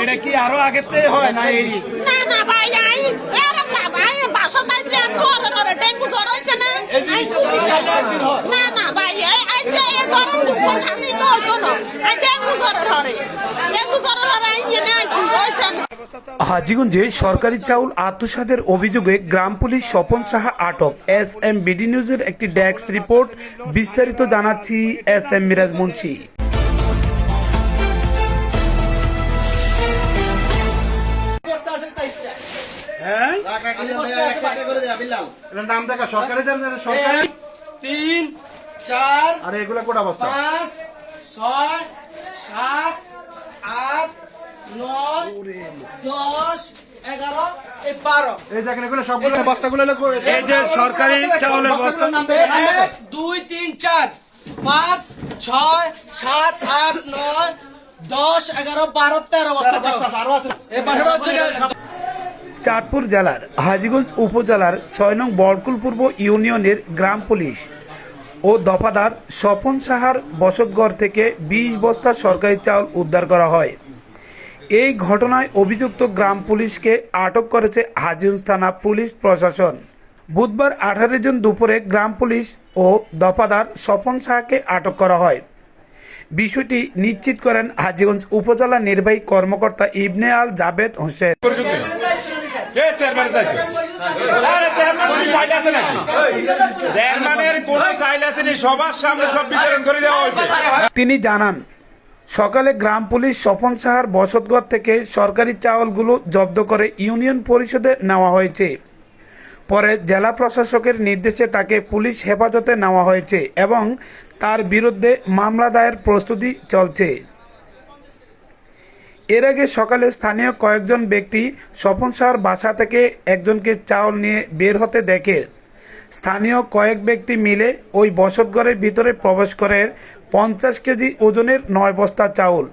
এটা কি আরও আগেতে হয় না এই? না না ভাই আই এরম না ভাই বাসা তাইছে জ্বর করে ডেঙ্গু জ্বর হইছে না। এই জিনিসটা তো আগে একদিন হয়। না না ভাই এই আই যে জ্বর আমি তো হইতো না। আই ডেঙ্গু জ্বর হরে ডেঙ্গু জ্বর হরে আই এনে আইছি হইছে না। হাজিগঞ্জে সরকারি চাউল আত্মসাতের অভিযোগে গ্রাম পুলিশ স্বপন সাহা আটক। এস এম বিডি নিউজের একটি ডেস্ক রিপোর্ট বিস্তারিত জানাচ্ছি এস এম মিরাজ মুন্সি। এটার নাম দেখা সরকারি দাম সরকারি তিন চার আর এগুলা কোটা বস্তা পাঁচ ছয় সাত আট নয় দশ এগারো বারো। এই যে এগুলো সবগুলো বস্তাগুলো এই যে সরকারি চাউলের বস্তা। এক দুই তিন চার। পাঁচ ছয় সাত আট নয় দশ এগারো বারো তেরো বস্তা চাউল। আরও আছে। এই বারো হচ্ছে চাঁদপুর জেলার হাজিগঞ্জ উপজেলার ছয় নং বরকুল পূর্ব ইউনিয়নের গ্রাম পুলিশ ও দফাদার স্বপন সাহার বসতঘর থেকে বিশ বস্তা সরকারি চাউল উদ্ধার করা হয়। এই ঘটনায় অভিযুক্ত গ্রাম পুলিশকে আটক করেছে হাজিগঞ্জ থানা পুলিশ প্রশাসন। বুধবার আঠারো জুন দুপুরে গ্রাম পুলিশ ও দফাদার স্বপন সাহাকে আটক করা হয়। বিষয়টি নিশ্চিত করেন হাজিগঞ্জ উপজেলা নির্বাহী কর্মকর্তা ইবনে আল জাবেদ হোসেন। তিনি জানান, সকালে গ্রাম পুলিশ স্বপন সাহার বসতঘর থেকে সরকারি চাউলগুলো জব্দ করে ইউনিয়ন পরিষদে নেওয়া হয়েছে। পরে জেলা প্রশাসকের নির্দেশে তাকে পুলিশ হেফাজতে নেওয়া হয়েছে এবং তার বিরুদ্ধে মামলা দায়ের প্রস্তুতি চলছে। এর আগে সকালে স্থানীয় কয়েকজন ব্যক্তি স্বপন সাহার বাসা থেকে একজনকে চাউল নিয়ে বের হতে দেখে। স্থানীয় কয়েক ব্যক্তি মিলে ওই বসতঘরের ভিতরে প্রবেশ করে পঞ্চাশ কেজি ওজনের নয় বস্তা চাউল,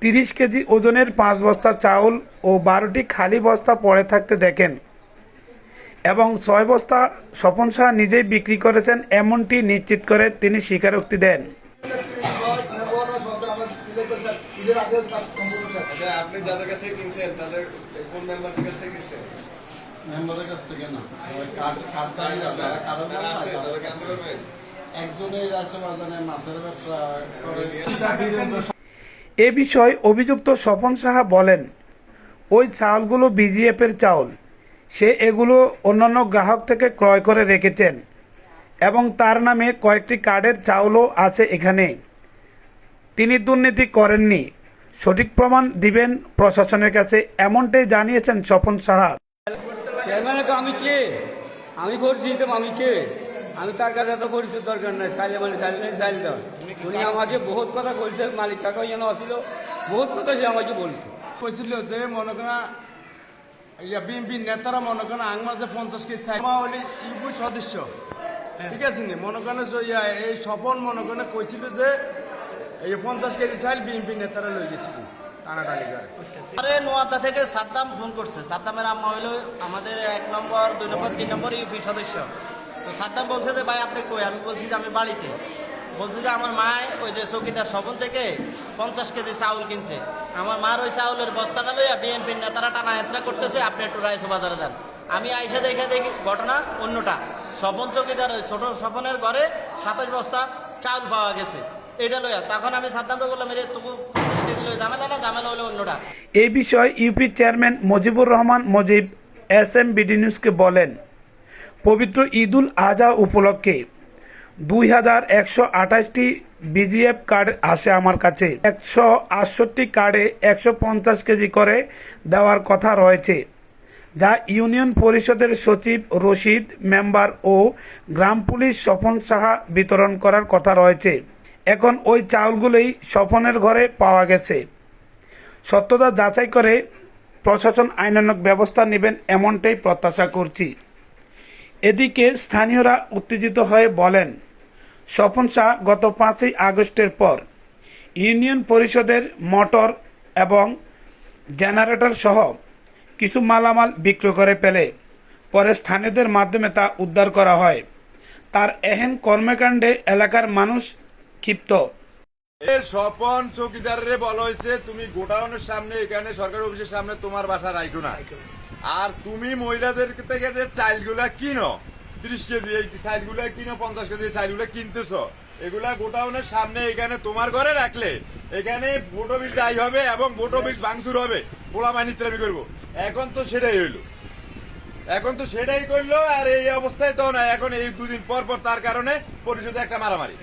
তিরিশ কেজি ওজনের পাঁচ বস্তা চাউল ও বারোটি খালি বস্তা পড়ে থাকতে দেখেন এবং ছয় বস্তা স্বপন সাহা নিজেই বিক্রি করেছেন এমনটি নিশ্চিত করে তিনি স্বীকারোক্তি দেন। আপনি যাদের কাছে কিনছেন তাদের কোন মেম্বারের কাছে কিনছেন? মেম্বারের কাছ থেকে না। ওই কার্ড কার্ডদারি যারা কারও তারা আছে তাদেরকে আনতে পারবেন। একজনের আছে বাজারে মাছের ব্যবসা করে। এ বিষয়ে অভিযুক্ত স্বপন সাহা বলেন ওই চাউলগুলো বিজিএফের চাউল। সে এগুলো অন্যান্য গ্রাহক থেকে ক্রয় করে রেখেছেন এবং তার নামে কয়েকটি কার্ডের চাউলও আছে এখানে। তিনি দুর্নীতি করেননি। সঠিক প্রমাণ দিবেন প্রশাসনের কাছে এমনটাই জানিয়েছেন স্বপন সাহা। আমি কে? আমি করছি তো আমি কে? আমি তার কাছে এত পরিচয় দরকার নাই সাইলে মানে সাইলে নাই সাইল দাও উনি আমাকে বহুত কথা বলছে মালিক কাকা যেন আসিল বহুত কথা সে আমাকে বলছে। কইছিল যে মনে করা ইয়া বিএনপি নেতারা মনে করেন আংমা যে পঞ্চাশ কেজি চাই। মা হলি ইউপি সদস্য। ঠিক আছে নি? মনে করেন যে এই স্বপন মনে করেন কইছিল যে এই পঞ্চাশ কেজি চাইল বিএনপি নেতারা লই গেছিল টানাটানি করে। আরে নোয়াদা থেকে সাদ্দাম ফোন করছে। সাদ্দামের আম্মা হইল আমাদের এক নম্বর দুই নম্বর তিন নম্বর ইউপি সদস্য। তো সাদ্দাম বলছে যে ভাই আপনি কই? আমি বলছি যে আমি বাড়িতে। বলছে যে আমার মা ওই যে চৌকিদার স্বপন থেকে পঞ্চাশ কেজি চাউল কিনছে। আমার মার ওই চাউলের বস্তাটা লইয়া বিএনপির নেতারা টানা হেঁচড়া করতেছে। আপনি একটু রাইসো বাজারে যান। আমি আইসা দেখে দেখি ঘটনা অন্যটা। স্বপন চৌকিদার ওই ছোট স্বপনের ঘরে সাতাশ বস্তা চাউল পাওয়া গেছে। এটা লইয়া, তখন আমি সাদ্দামকে বললাম রে তবু ঝামেলা না? ঝামেলা হলো অন্যটা। এই বিষয়ে UP chairman Mujibur Rahman Mujib S M BD নিউজকে বলেন, পবিত্র ঈদুল আজহা উপলক্ষে দুই হাজার একশো আঠাশটি বিজিএফ কার্ড আসে আমার কাছে। একশো আটষট্টি কার্ডে একশো পঞ্চাশ কেজি করে দেওয়ার কথা রয়েছে, যা ইউনিয়ন পরিষদের সচিব রশিদ, মেম্বার ও গ্রাম পুলিশ স্বপন সাহা বিতরণ করার কথা রয়েছে। এখন ওই চাউলগুলোই স্বপনের ঘরে পাওয়া গেছে। সত্যতা যাচাই করে প্রশাসন আইনানক ব্যবস্থা নেবেন এমনটাই প্রত্যাশা করছি। এদিকে স্থানীয়রা উত্তেজিত হয়ে বলেন, স্বপন শাহ গত পাঁচই আগস্টের পর ইউনিয়ন পরিষদের মোটর এবং জেনারেটর সহ কিছু মালামাল বিক্রি করে ফেলে। পরে স্থানীয়দের মাধ্যমে তা উদ্ধার করা হয়। তার এহেন কর্মকাণ্ডে এলাকার মানুষ ক্ষিপ্ত স্বপন চৌকিদারে বলা হয়েছে তুমি গোডাউনের সামনে এখানে সরকারি অফিসের সামনে তোমার বাসা রাখো না। আর তুমি মহিলাদের থেকে যে চাইল্ডগুলা কিনো ত্রিশ কেজি এই চাইল্ডগুলা কিনো পঞ্চাশ কেজি চাইল্ডগুলা কিনতেছ এগুলা গোডাউনের সামনে এখানে তোমার ঘরে রাখলে এখানে ভোট অফিস দায়ী হবে এবং ভোট অফিস ভাঙচুর হবে পোলা মানিত্রামি করব। এখন তো সেটাই হইল। এখন তো সেটাই করল আর এই অবস্থায় তো না এখন এই দুদিন পর পর তার কারণে পরিষদে একটা মারামারি।